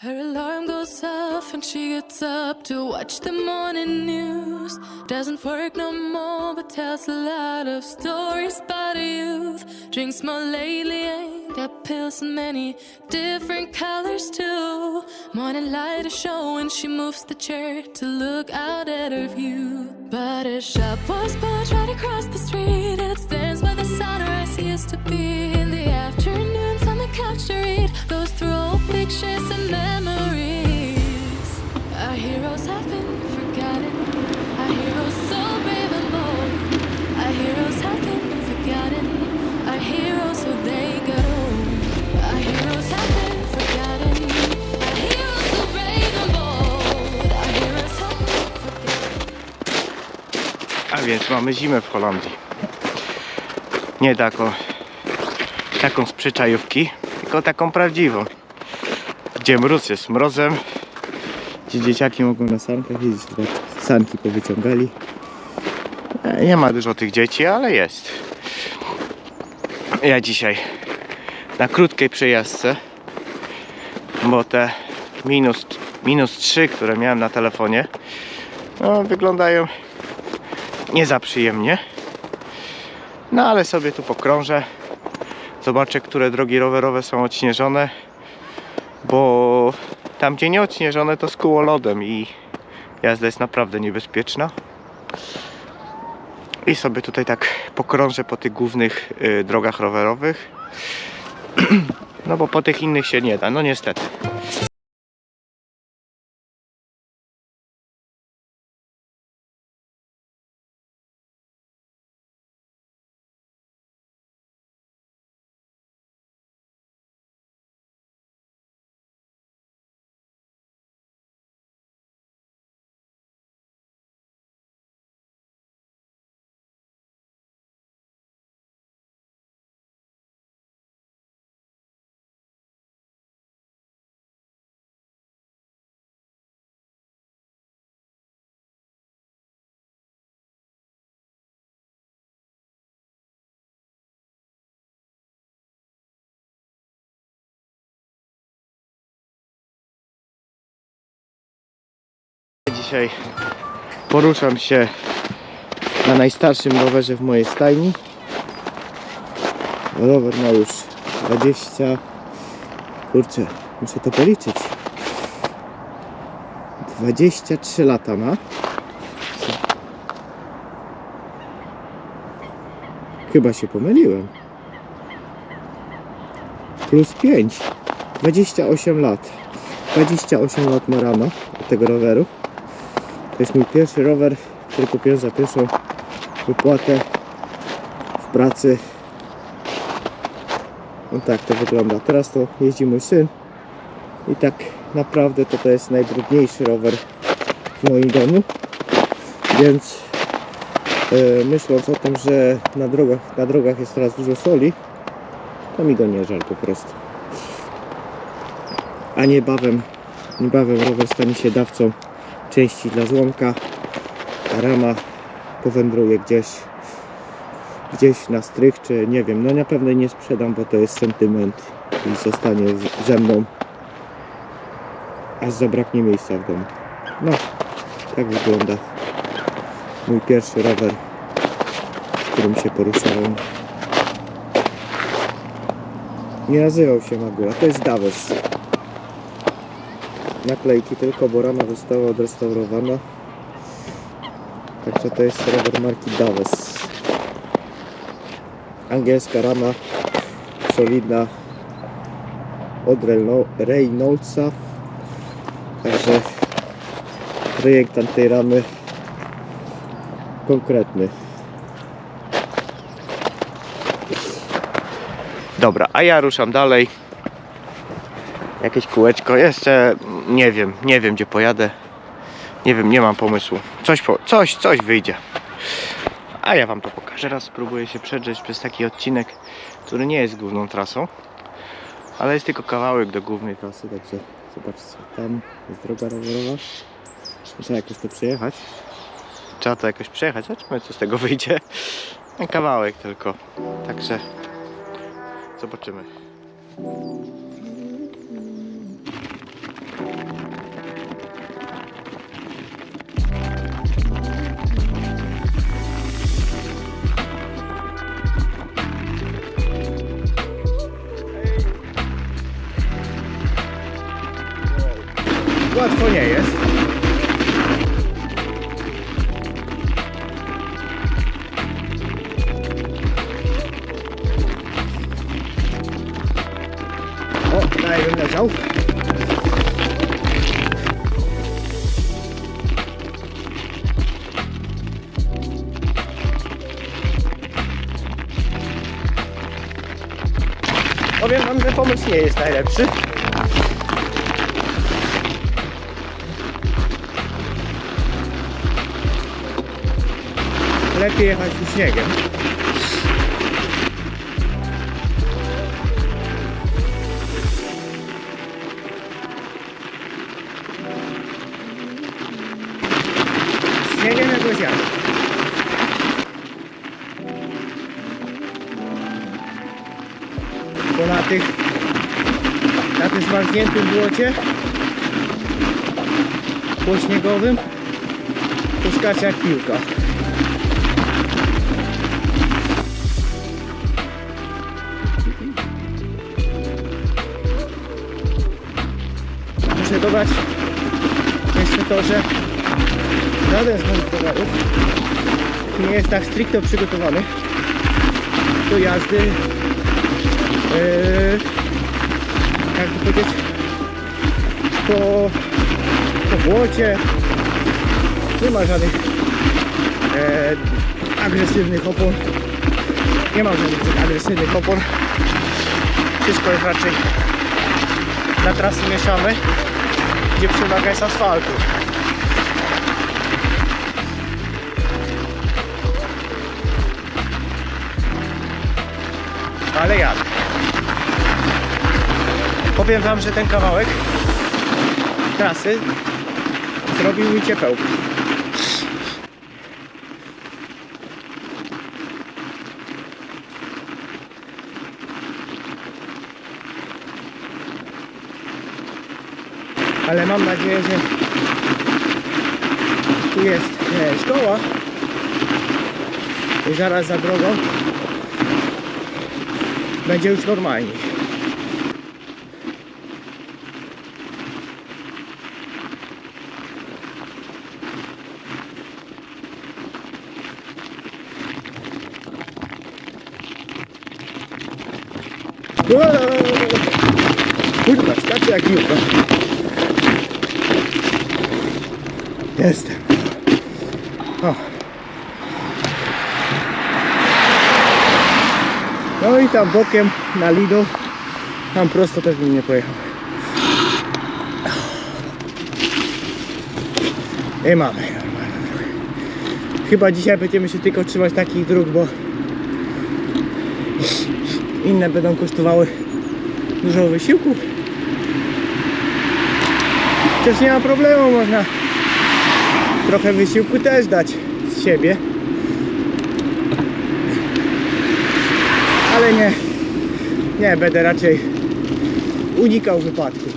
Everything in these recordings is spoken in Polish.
Her alarm goes off and she gets up to watch the morning news. Doesn't work no more, but tells a lot of stories about her youth. Drinks more lately, ain't got pills in many different colors too. Morning light is showing, she moves the chair to look out at her view. But a shop was built right across the street, więc mamy zimę w Holandii. Nie taką, taką z przyczajówki, tylko taką prawdziwą. Gdzie mróz jest mrozem, gdzie dzieciaki mogą na sankach jeździć, sanki powyciągali. E, Nie ma dużo tych dzieci, ale jest. Ja dzisiaj na krótkiej przejażdżce, bo te minus, minus 3, które miałem na telefonie, no, wyglądają nie za przyjemnie. No ale sobie tu pokrążę. Zobaczę, które drogi rowerowe są odśnieżone. Bo tam, gdzie nie odśnieżone, to skóło lodem i jazda jest naprawdę niebezpieczna. I sobie tutaj tak pokrążę po tych głównych y, drogach rowerowych. No bo po tych innych się nie da, no niestety. Dzisiaj poruszam się na najstarszym rowerze w mojej stajni. Rower ma już 20. Kurczę, muszę to policzyć. 23 lata ma. Chyba się pomyliłem. Plus 5. 28 lat. 28 lat ma rano tego roweru. To jest mój pierwszy rower, który kupiłem za pierwszą wypłatę w pracy. No tak to wygląda. Teraz to jeździ mój syn. I tak naprawdę to, to jest najbrudniejszy rower w moim domu. Więc e, myśląc o tym, że na drogach, na drogach jest teraz dużo soli, to mi go nie żal po prostu. A niebawem, niebawem rower stanie się dawcą części dla złomka. Ta rama powędruje gdzieś gdzieś na strych, czy nie wiem, no na pewno nie sprzedam, bo to jest sentyment i zostanie ze mną aż zabraknie miejsca w domu. No, tak wygląda mój pierwszy rower, którym się poruszałem. Nie nazywał się Magura, to jest Davos naklejki tylko, bo rama została odrestaurowana. Także to jest rower marki Daves. Angielska rama, solidna od Reyno- Reynoldsa. Także projektant tej ramy konkretny. Dobra, a ja ruszam dalej jakieś kółeczko. Jeszcze nie wiem, nie wiem gdzie pojadę. Nie wiem, nie mam pomysłu. Coś, po, coś, coś wyjdzie. A ja wam to pokażę. Raz spróbuję się przedrzeć przez taki odcinek, który nie jest główną trasą, ale jest tylko kawałek do głównej trasy, także zobaczcie, tam jest droga rowerowa. Muszę jakoś to przejechać. Trzeba to jakoś przejechać, zobaczmy co z tego wyjdzie. Kawałek tylko. Także zobaczymy. Łatwo nie jest. O, tutaj bym leżał. Powiem wam, że pomysł nie jest najlepszy. Lepiej jechać tu śniegiem. Śniegiem jakoś jadę. Bo na tych na tym zmarzniętym błocie śniegowym to skacze jak piłka. Dodać jeszcze to, że żaden z moich towarów nie jest tak stricte przygotowany do jazdy yy, jak to powiedzieć po, po błocie. Nie ma żadnych e, agresywnych opon. Nie ma żadnych agresywnych opon. Wszystko jest raczej na trasy mieszamy gdzie przewaga jest asfaltu. Ale jadę powiem wam, że ten kawałek trasy zrobił mi ciepełkę ale mam nadzieję, że tu jest e, szkoła i zaraz za drogą będzie już normalnie. Kurwa, skacze jak piłka. Jestem. O. No i tam bokiem na Lido. Tam prosto też bym nie pojechał. I mamy. Chyba dzisiaj będziemy się tylko trzymać takich dróg, bo inne będą kosztowały dużo wysiłku. Chociaż nie ma problemu, można trochę wysiłku też dać z siebie. Ale nie, nie, będę raczej unikał wypadku.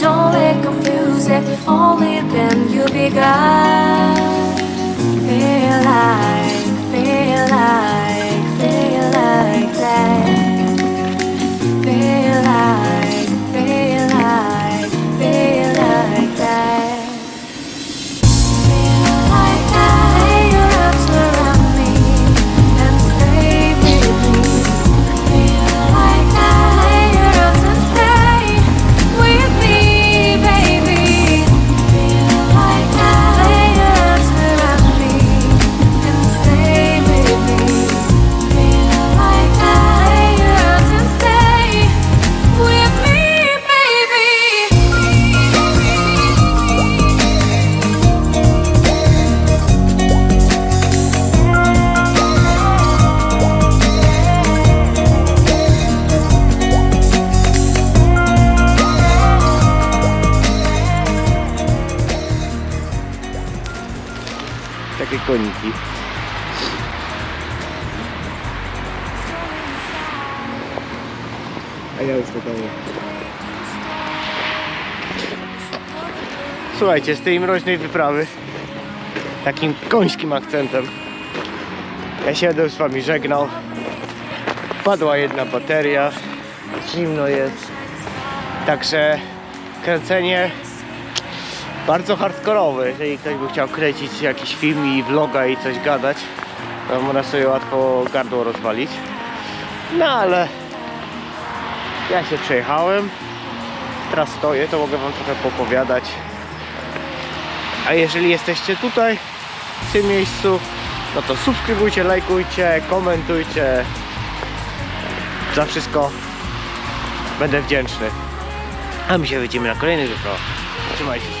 Don't let confuse it. Only then you'll be God. Feel like, feel like, koniki. A ja już do domu. Słuchajcie, z tej mroźnej wyprawy takim końskim akcentem ja się będę z wami żegnał. Padła jedna bateria, zimno jest. Także kręcenie bardzo hardkorowe. Jeżeli ktoś by chciał kręcić jakiś film i vloga i coś gadać, to można sobie łatwo gardło rozwalić. No ale ja się przejechałem. Teraz stoję, to mogę wam trochę popowiadać. A jeżeli jesteście tutaj, w tym miejscu, no to subskrybujcie, lajkujcie, komentujcie. Za wszystko będę wdzięczny. A my się widzimy na kolejnych wyprawach. Trzymajcie się.